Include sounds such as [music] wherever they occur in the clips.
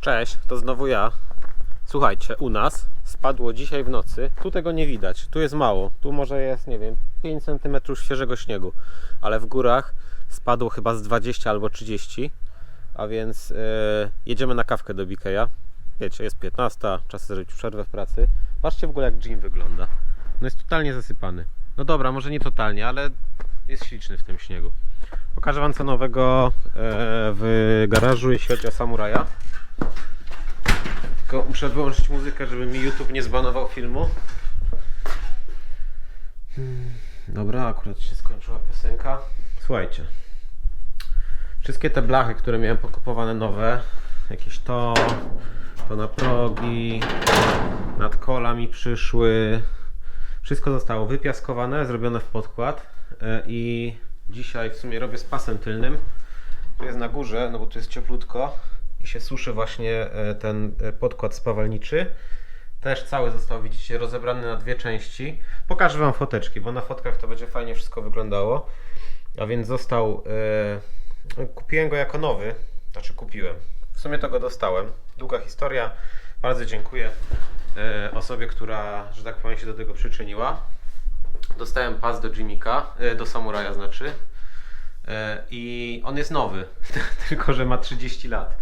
Cześć, to znowu ja. Słuchajcie, u nas spadło dzisiaj w nocy. Tu tego nie widać, tu jest mało. Tu może jest, nie wiem, 5 cm świeżego śniegu, ale w górach spadło chyba z 20 albo 30. A więc e, jedziemy na kawkę do Bikeja. Wiecie, jest 15, czas zrobić przerwę w pracy. Patrzcie w ogóle jak Jim wygląda. No jest totalnie zasypany. No dobra, może nie totalnie, ale jest śliczny w tym śniegu. Pokażę Wam co nowego e, w garażu, jeśli chodzi o samuraja. Tylko muszę wyłączyć muzykę, żeby mi YouTube nie zbanował filmu. Hmm, Dobra, akurat się skończyła piosenka. Słuchajcie. Wszystkie te blachy, które miałem pokupowane nowe, jakieś to, to na progi, nad kola mi przyszły. Wszystko zostało wypiaskowane, zrobione w podkład i dzisiaj w sumie robię z pasem tylnym. Tu jest na górze, no bo tu jest cieplutko i się suszy właśnie e, ten e, podkład spawalniczy. Też cały został, widzicie, rozebrany na dwie części. Pokażę Wam foteczki, bo na fotkach to będzie fajnie wszystko wyglądało. A więc został, e, kupiłem go jako nowy, znaczy kupiłem. W sumie to go dostałem. Długa historia. Bardzo dziękuję e, osobie, która, że tak powiem, się do tego przyczyniła. Dostałem pas do Jimika, e, do Samuraja znaczy. E, I on jest nowy, [laughs] tylko że ma 30 lat.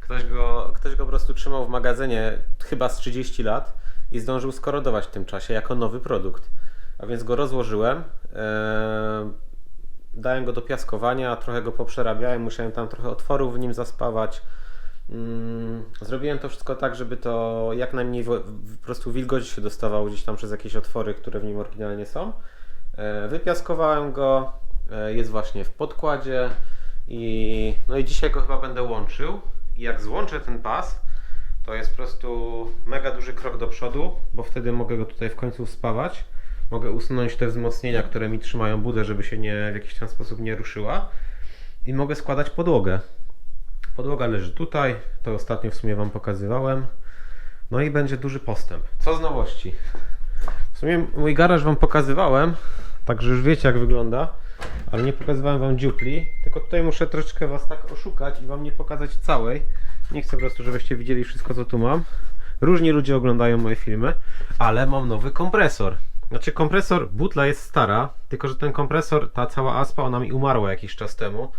Ktoś go, ktoś go po prostu trzymał w magazynie chyba z 30 lat i zdążył skorodować w tym czasie jako nowy produkt. A więc go rozłożyłem, e, dałem go do piaskowania, trochę go poprzerabiałem, musiałem tam trochę otworów w nim zaspawać. Zrobiłem to wszystko tak, żeby to jak najmniej po prostu wilgoci się dostawało gdzieś tam przez jakieś otwory, które w nim oryginalnie są. E, Wypiaskowałem go, e, jest właśnie w podkładzie i no i dzisiaj go chyba będę łączył. I jak złączę ten pas, to jest po prostu mega duży krok do przodu, bo wtedy mogę go tutaj w końcu spawać. Mogę usunąć te wzmocnienia, które mi trzymają budę, żeby się nie, w jakiś tam sposób nie ruszyła. I mogę składać podłogę. Podłoga leży tutaj, to ostatnio w sumie Wam pokazywałem. No i będzie duży postęp. Co z nowości? W sumie mój garaż Wam pokazywałem, także już wiecie jak wygląda, ale nie pokazywałem Wam dziupli, tylko tutaj muszę troszeczkę Was tak oszukać i Wam nie pokazać całej. Nie chcę po prostu, żebyście widzieli wszystko co tu mam. Różni ludzie oglądają moje filmy, ale mam nowy kompresor. Znaczy kompresor, butla jest stara, tylko że ten kompresor, ta cała aspa, ona mi umarła jakiś czas temu.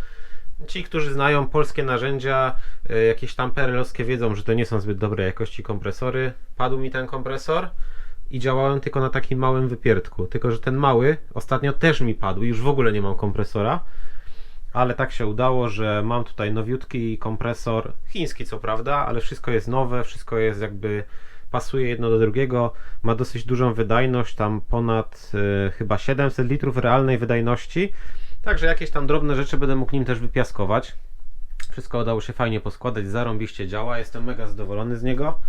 Ci, którzy znają polskie narzędzia, y, jakieś tam perelowskie wiedzą, że to nie są zbyt dobrej jakości kompresory. Padł mi ten kompresor i działałem tylko na takim małym wypierdku. Tylko, że ten mały ostatnio też mi padł i już w ogóle nie mam kompresora. Ale tak się udało, że mam tutaj nowiutki kompresor, chiński co prawda, ale wszystko jest nowe, wszystko jest jakby pasuje jedno do drugiego, ma dosyć dużą wydajność, tam ponad y, chyba 700 litrów realnej wydajności. Także jakieś tam drobne rzeczy będę mógł nim też wypiaskować. Wszystko udało się fajnie poskładać, zarąbiście działa, jestem mega zadowolony z niego.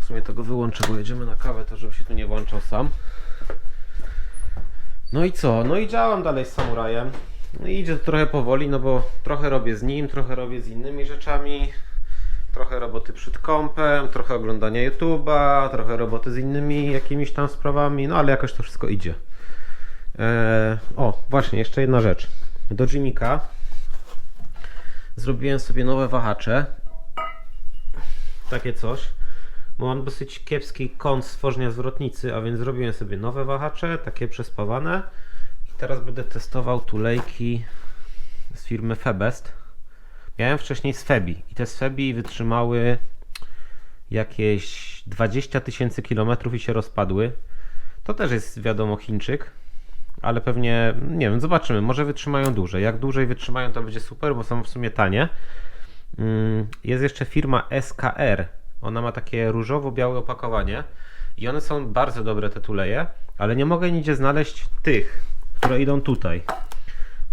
W sumie to go wyłączę, bo jedziemy na kawę, to żeby się tu nie włączał sam. No i co? No i działam dalej z samurajem. No i idzie to trochę powoli, no bo trochę robię z nim, trochę robię z innymi rzeczami. Trochę roboty przed kąpem, trochę oglądania YouTube'a, trochę roboty z innymi jakimiś tam sprawami, no ale jakoś to wszystko idzie. Eee, o, właśnie, jeszcze jedna rzecz. Do Jimika zrobiłem sobie nowe wahacze. Takie coś. Bo mam dosyć kiepski kąt stworzenia zwrotnicy, a więc zrobiłem sobie nowe wahacze, takie przespawane. I teraz będę testował tulejki z firmy Febest. Miałem wcześniej z Febi i te z Febi wytrzymały jakieś 20 tysięcy kilometrów i się rozpadły. To też jest wiadomo Chińczyk, ale pewnie, nie wiem, zobaczymy, może wytrzymają dłużej. Jak dłużej wytrzymają, to będzie super, bo są w sumie tanie. Mm, Jest jeszcze firma SKR. Ona ma takie różowo-białe opakowanie i one są bardzo dobre te tuleje, ale nie mogę nigdzie znaleźć tych, które idą tutaj.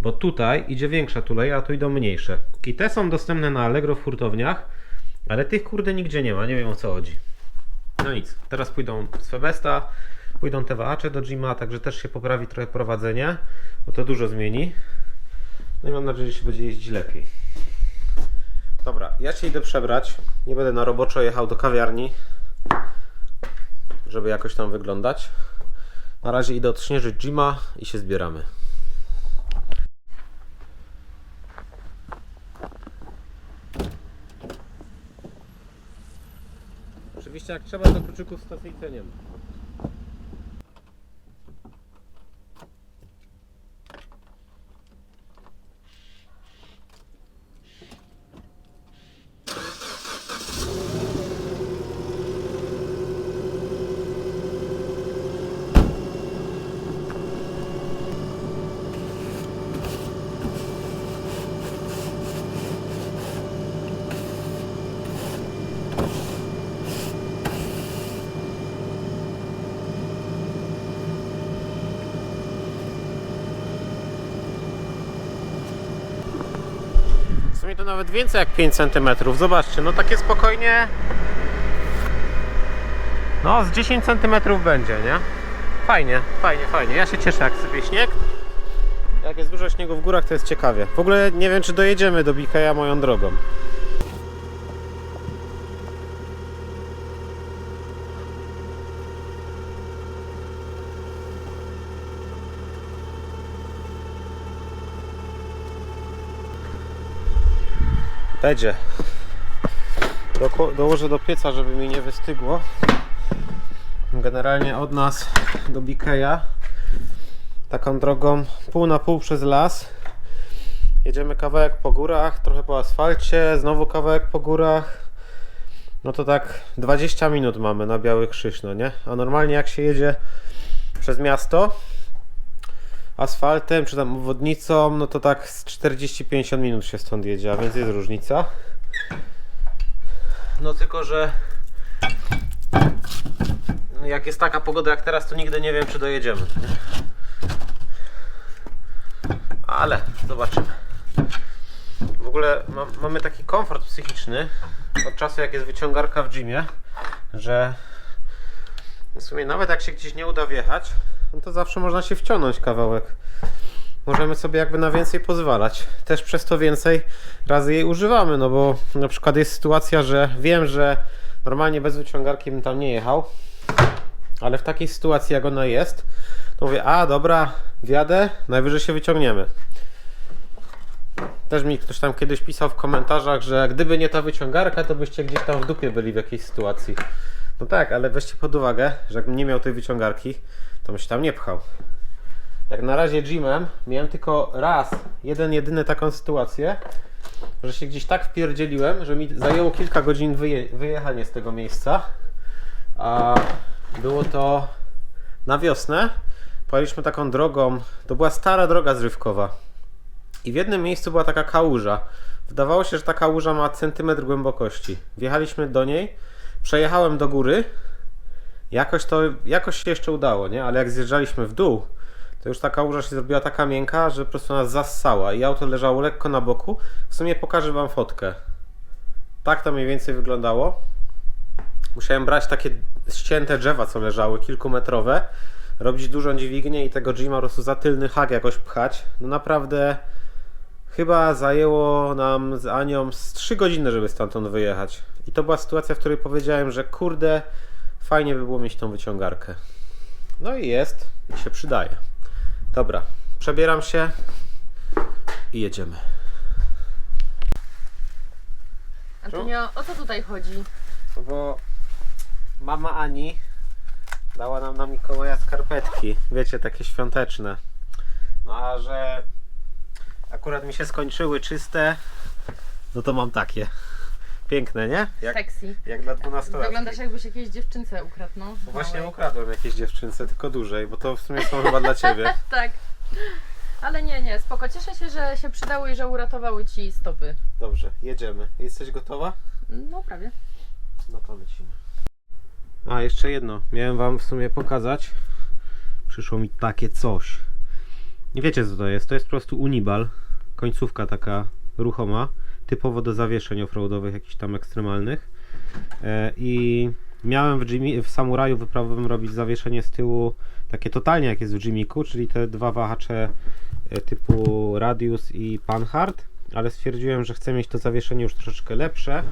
Bo tutaj idzie większa tuleja, a tu idą mniejsze. I te są dostępne na Allegro w hurtowniach, ale tych kurde nigdzie nie ma, nie wiem o co chodzi. No nic, teraz pójdą z Febesta, pójdą te wahacze do Jima, także też się poprawi trochę prowadzenie, bo to dużo zmieni. No i mam nadzieję, że się będzie jeździć lepiej. Dobra, ja się idę przebrać. Nie będę na roboczo jechał do kawiarni, żeby jakoś tam wyglądać. Na razie idę odśnieżyć Jima i się zbieramy. Oczywiście jak trzeba to kluczyków w stacyjce nie ma. To nawet więcej jak 5 cm. Zobaczcie, no takie spokojnie. No, z 10 cm będzie, nie? Fajnie, fajnie, fajnie. Ja się cieszę, jak sypie śnieg. Jak jest dużo śniegu w górach, to jest ciekawie. W ogóle nie wiem, czy dojedziemy do Bikeja moją drogą. Będzie. Doko- dołożę do pieca, żeby mi nie wystygło. Generalnie od nas do Bikeja taką drogą pół na pół przez las. Jedziemy kawałek po górach, trochę po asfalcie, znowu kawałek po górach. No to tak 20 minut mamy na Biały Krzyż, no nie? A normalnie jak się jedzie przez miasto asfaltem czy tam obwodnicą, no to tak z 40-50 minut się stąd jedzie, a więc jest różnica. No tylko, że jak jest taka pogoda jak teraz, to nigdy nie wiem, czy dojedziemy. Ale zobaczymy. W ogóle ma, mamy taki komfort psychiczny od czasu, jak jest wyciągarka w gymie, że w sumie nawet jak się gdzieś nie uda wjechać, no to zawsze można się wciągnąć kawałek. Możemy sobie jakby na więcej pozwalać. Też przez to więcej razy jej używamy, no bo na przykład jest sytuacja, że wiem, że normalnie bez wyciągarki bym tam nie jechał, ale w takiej sytuacji jak ona jest, to mówię, a dobra, wjadę, najwyżej się wyciągniemy. Też mi ktoś tam kiedyś pisał w komentarzach, że gdyby nie ta wyciągarka, to byście gdzieś tam w dupie byli w jakiejś sytuacji. No tak, ale weźcie pod uwagę, że jakbym nie miał tej wyciągarki, to bym się tam nie pchał. Jak na razie Jimem miałem tylko raz, jeden, jedyny taką sytuację, że się gdzieś tak wpierdzieliłem, że mi zajęło kilka godzin wyje wyjechanie z tego miejsca. A było to na wiosnę. Pojechaliśmy taką drogą, to była stara droga zrywkowa. I w jednym miejscu była taka kałuża. Wydawało się, że ta kałuża ma centymetr głębokości. Wjechaliśmy do niej, przejechałem do góry. Jakoś to, jakoś się jeszcze udało, nie? Ale jak zjeżdżaliśmy w dół, to już ta kałuża się zrobiła taka miękka, że po prostu nas zassała i auto leżało lekko na boku. W sumie pokażę Wam fotkę. Tak to mniej więcej wyglądało. Musiałem brać takie ścięte drzewa, co leżały, kilkumetrowe, robić dużą dźwignię i tego Jima po prostu za tylny hak jakoś pchać. No naprawdę chyba zajęło nam z Anią z 3 godziny, żeby stamtąd wyjechać. I to była sytuacja, w której powiedziałem, że kurde, fajnie by było mieć tą wyciągarkę. No i jest, i się przydaje. Dobra, przebieram się i jedziemy. Antonio, o co tutaj chodzi? Bo mama Ani dała nam na Mikołaja skarpetki, wiecie, takie świąteczne. No a że akurat mi się skończyły czyste, no to mam takie. Piękne, nie? Jak, Sexy. jak dla 12 Wyglądasz jakbyś jakiejś dziewczynce ukradł, no. Właśnie Małej. ukradłem jakieś dziewczynce, tylko dłużej, bo to w sumie są chyba dla ciebie. [laughs] Tak. Ale nie, nie, spoko. Cieszę się, że się przydały i że uratowały ci stopy. Dobrze, jedziemy. Jesteś gotowa? No prawie. No to lecimy. A, jeszcze jedno. Miałem wam w sumie pokazać. Przyszło mi takie coś. Nie wiecie co to jest. To jest po prostu Unibal. Końcówka taka ruchoma. Typowo do zawieszeń offroadowych, jakichś tam ekstremalnych. E, I miałem w, Jimmy, w Samuraju wyprawowym robić zawieszenie z tyłu takie totalnie jak jest w Jimiku, czyli te dwa wahacze e, typu Radius i Panhard. Ale stwierdziłem, że chcę mieć to zawieszenie już troszeczkę lepsze,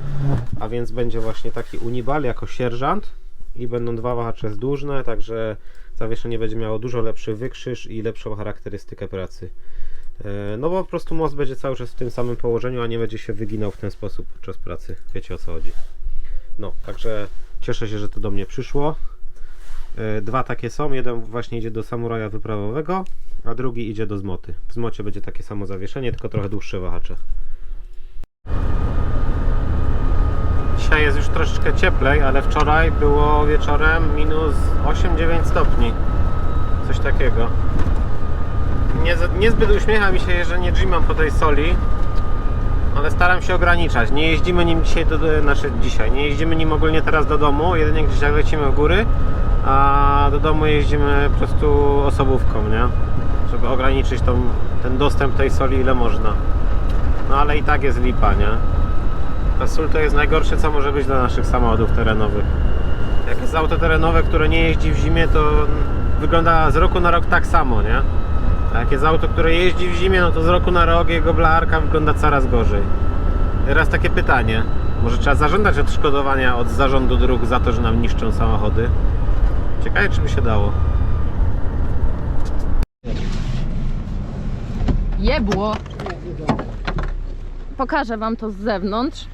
a więc będzie właśnie taki Unibal jako sierżant i będą dwa wahacze zdłużne, także zawieszenie będzie miało dużo lepszy wykrzyż i lepszą charakterystykę pracy. E, No bo po prostu most będzie cały czas w tym samym położeniu, a nie będzie się wyginał w ten sposób podczas pracy. Wiecie o co chodzi. No, także Cieszę się, że to do mnie przyszło. E, Dwa takie są. Jeden właśnie idzie do samuraja wyprawowego, a drugi idzie do zmoty. W zmocie będzie takie samo zawieszenie, tylko trochę dłuższe wahacze. Dzisiaj jest już troszeczkę cieplej, ale wczoraj było wieczorem minus 8-9 stopni. Coś takiego. Nie, niezbyt uśmiecha mi się, że nie drzimam po tej soli, ale staram się ograniczać. Nie jeździmy nim dzisiaj, do, znaczy dzisiaj, nie jeździmy nim ogólnie teraz do domu, jedynie gdzieś jak lecimy w góry, a do domu jeździmy po prostu osobówką, nie? Żeby ograniczyć tą, ten dostęp tej soli ile można. No ale i tak jest lipa, nie? Ta sól to jest najgorsze, co może być dla naszych samochodów terenowych. Jak jest auto terenowe, które nie jeździ w zimie, to wygląda z roku na rok tak samo, nie? A jak jest auto, które jeździ w zimie, no to z roku na rok jego blarka wygląda coraz gorzej. Teraz takie pytanie. Może trzeba zażądać odszkodowania od zarządu dróg za to, że nam niszczą samochody? Ciekawe, czy by się dało. Jebło. Pokażę wam to z zewnątrz.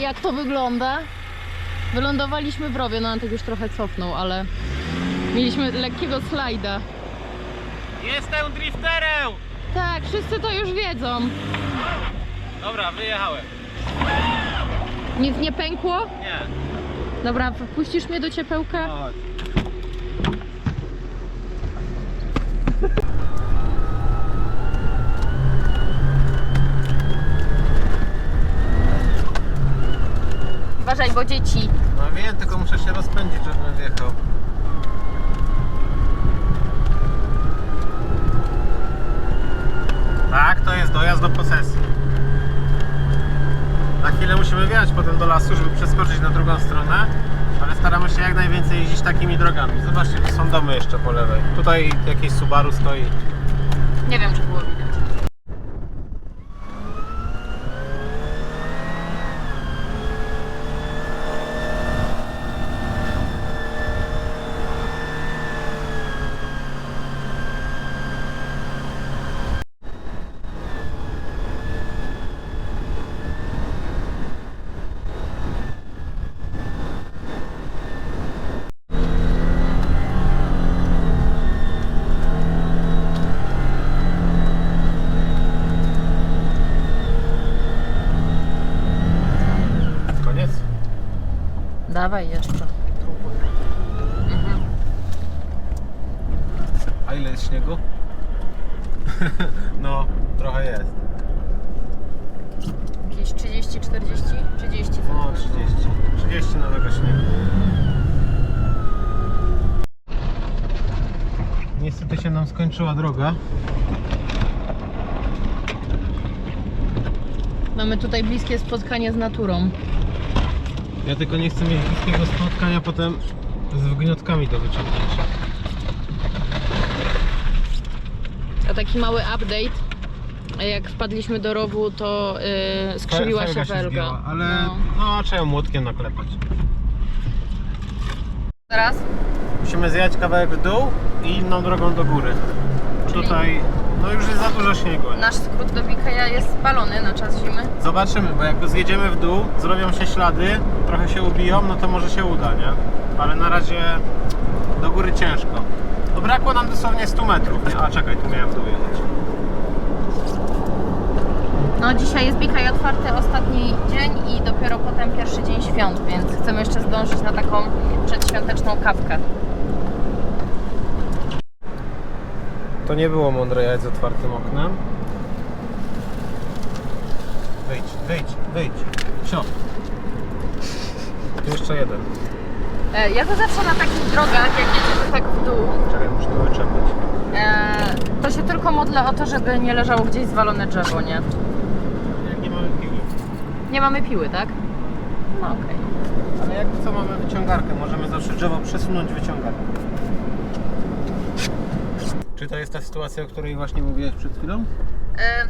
Jak to wygląda? Wylądowaliśmy w rowie, no Antek już trochę cofnął, ale mieliśmy lekkiego slajda. Jestem drifterem! Tak, wszyscy to już wiedzą. Dobra, wyjechałem. Nic nie pękło? Nie. Dobra, wpuścisz mnie do ciepełka? Chodź. Uważaj, bo dzieci. No wiem, tylko muszę się rozpędzić, żebym wjechał. Tak, to jest dojazd do posesji. Na chwilę musimy wjechać potem do lasu, żeby przeskoczyć na drugą stronę, ale staramy się jak najwięcej jeździć takimi drogami. Zobaczcie, tu są domy jeszcze po lewej. Tutaj jakieś Subaru stoi. Nie wiem, czy było widać. Dawaj jeszcze. Mhm. A ile jest śniegu? [laughs] no, trochę jest. Jakieś 30, 40? 30 No, 30. 30 nowego śniegu. Niestety się nam skończyła droga. Mamy tutaj bliskie spotkanie z naturą. Ja tylko nie chcę mieć bliskiego spotkania potem z wgniotkami do wyciągnięcia. A taki mały update. Jak wpadliśmy do rowu, to yy, skrzywiła się felga. zgięła, ale No. no. trzeba młotkiem naklepać. Teraz? Musimy zjechać kawałek w dół i inną drogą do góry. Tutaj no już jest za dużo śniegu. nie? Nasz skrót do Bikeja jest spalony na czas zimy. Zobaczymy, bo jak zjedziemy w dół, zrobią się ślady, trochę się ubiją, no to może się uda, nie? Ale na razie do góry ciężko. To brakło nam dosłownie 100 metrów, nie? A czekaj, tu miałem w dół jechać. No dzisiaj jest Bikej otwarty ostatni dzień i dopiero potem pierwszy dzień świąt, więc chcemy jeszcze zdążyć na taką przedświąteczną kawkę. To nie było mądre jechać z otwartym oknem. Wyjdź, wyjdź, wyjdź. Sio. Tu jeszcze jeden. E, Ja to zawsze na takich drogach, jak jedziemy tak w dół, Czekaj, muszę to wyczepić. e, to się tylko modlę o to, żeby nie leżało gdzieś zwalone drzewo, nie? Jak nie mamy piły. Nie mamy piły, tak? No okej. Ale jak co mamy wyciągarkę, możemy zawsze drzewo przesunąć wyciągarkę. Czy to jest ta sytuacja, o której właśnie mówiłeś przed chwilą?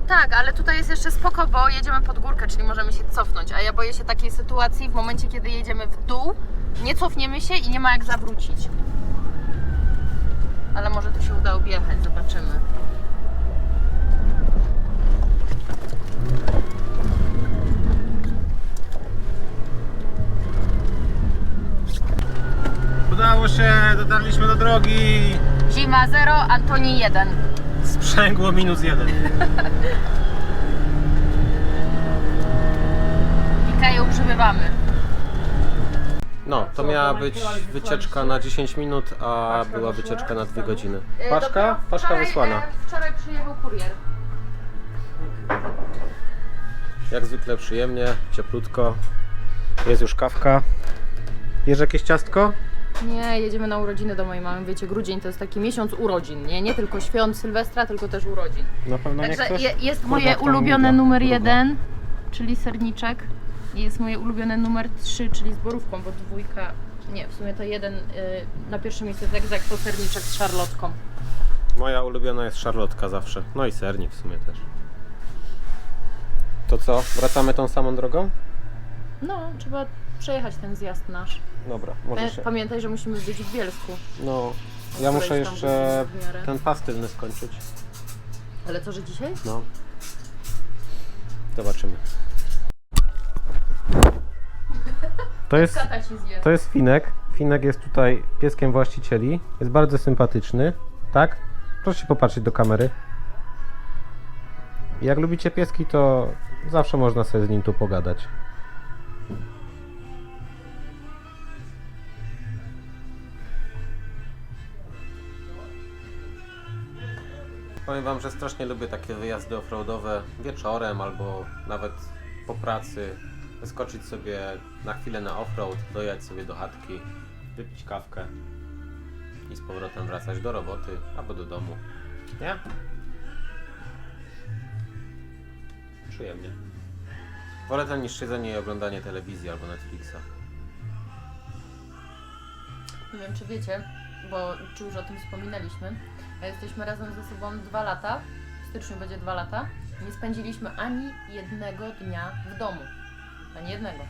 Tak, ale tutaj jest jeszcze spoko, bo jedziemy pod górkę, czyli możemy się cofnąć. A ja boję się takiej sytuacji w momencie, kiedy jedziemy w dół, nie cofniemy się i nie ma jak zawrócić. Ale może tu się uda objechać, zobaczymy. Udało się, dotarliśmy do drogi. Zima 0, Antoni 1. Sprzęgło minus jeden. [laughs] Ikeją przybywamy. No, to miała być wycieczka na 10 minut, a była wycieczka na 2 godziny. Paczka? Paczka wysłana. E, Wczoraj przyjechał kurier. Jak zwykle przyjemnie, cieplutko. Jest już kawka. Jest jakieś ciastko? Nie, jedziemy na urodziny do mojej mamy. Wiecie, grudzień to jest taki miesiąc urodzin, nie? Nie tylko świąt Sylwestra, tylko też urodzin. Na pewno nie Także chcesz? je, jest Kurwa, moje ulubione numer jeden, czyli serniczek. I jest moje ulubione numer 3, czyli z borówką, bo dwójka. Nie, w sumie to jeden. Y, na pierwszym miejscu jest egzak, to serniczek z szarlotką. Moja ulubiona jest szarlotka zawsze. No i sernik w sumie też. To co? Wracamy tą samą drogą? No, trzeba przejechać ten zjazd nasz. Dobra, może się... Pamiętaj, że musimy być w Bielsku. No, ja muszę tam jeszcze godziny w miarę. ten pas tylny skończyć. Ale co, że dzisiaj? No. Zobaczymy. To jest, Kata ci zje. to jest Finek. Finek jest tutaj pieskiem właścicieli. Jest bardzo sympatyczny. Tak? Proszę się popatrzeć do kamery. Jak lubicie pieski, to zawsze można sobie z nim tu pogadać. Powiem Wam, że strasznie lubię takie wyjazdy offroadowe wieczorem albo nawet po pracy. Wyskoczyć sobie na chwilę na offroad, dojechać sobie do chatki, wypić kawkę i z powrotem wracać do roboty albo do domu. Nie? Przyjemnie. Wolę to niż siedzenie i oglądanie telewizji albo Netflixa. Nie wiem, czy wiecie, bo czy już o tym wspominaliśmy. a Jesteśmy razem ze sobą dwa lata. W styczniu będzie dwa lata. Nie spędziliśmy ani jednego dnia w domu. Ani jednego.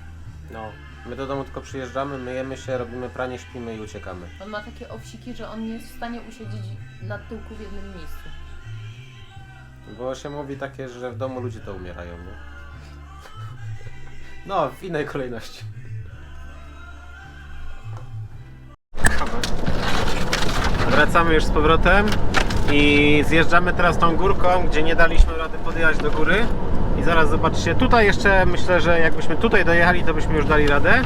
No, my do domu tylko przyjeżdżamy, myjemy się, robimy pranie, śpimy i uciekamy. On ma takie owsiki, że on nie jest w stanie usiedzieć na tyłku w jednym miejscu. Bo się mówi takie, że w domu ludzie to umierają, nie? [laughs] No, w innej kolejności. Wracamy już z powrotem i zjeżdżamy teraz tą górką, gdzie nie daliśmy rady podjechać do góry. I zaraz zobaczcie, tutaj jeszcze myślę, że jakbyśmy tutaj dojechali, to byśmy już dali radę.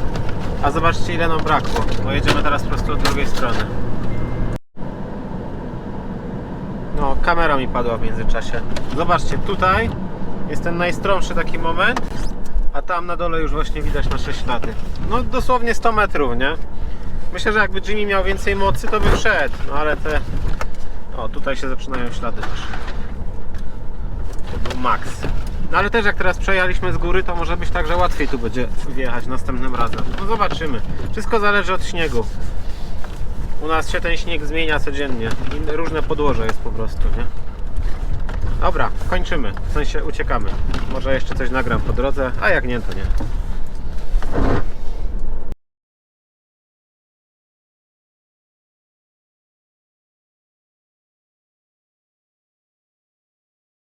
A zobaczcie ile nam brakło, bo jedziemy teraz prosto od drugiej strony. No, kamera mi padła w międzyczasie. Zobaczcie, tutaj jest ten najstromszy taki moment, a tam na dole już właśnie widać nasze ślady. No dosłownie 100 metrów, nie? Myślę, że jakby Jimmy miał więcej mocy, to by wszedł, no ale te... O, tutaj się zaczynają ślady też. To był max. No ale też jak teraz przejechaliśmy z góry, to może być tak, że łatwiej tu będzie wjechać następnym razem. No zobaczymy. Wszystko zależy od śniegu. U nas się ten śnieg zmienia codziennie. Różne podłoże jest po prostu, nie? Dobra, kończymy. W sensie uciekamy. Może jeszcze coś nagram po drodze, a jak nie, to nie.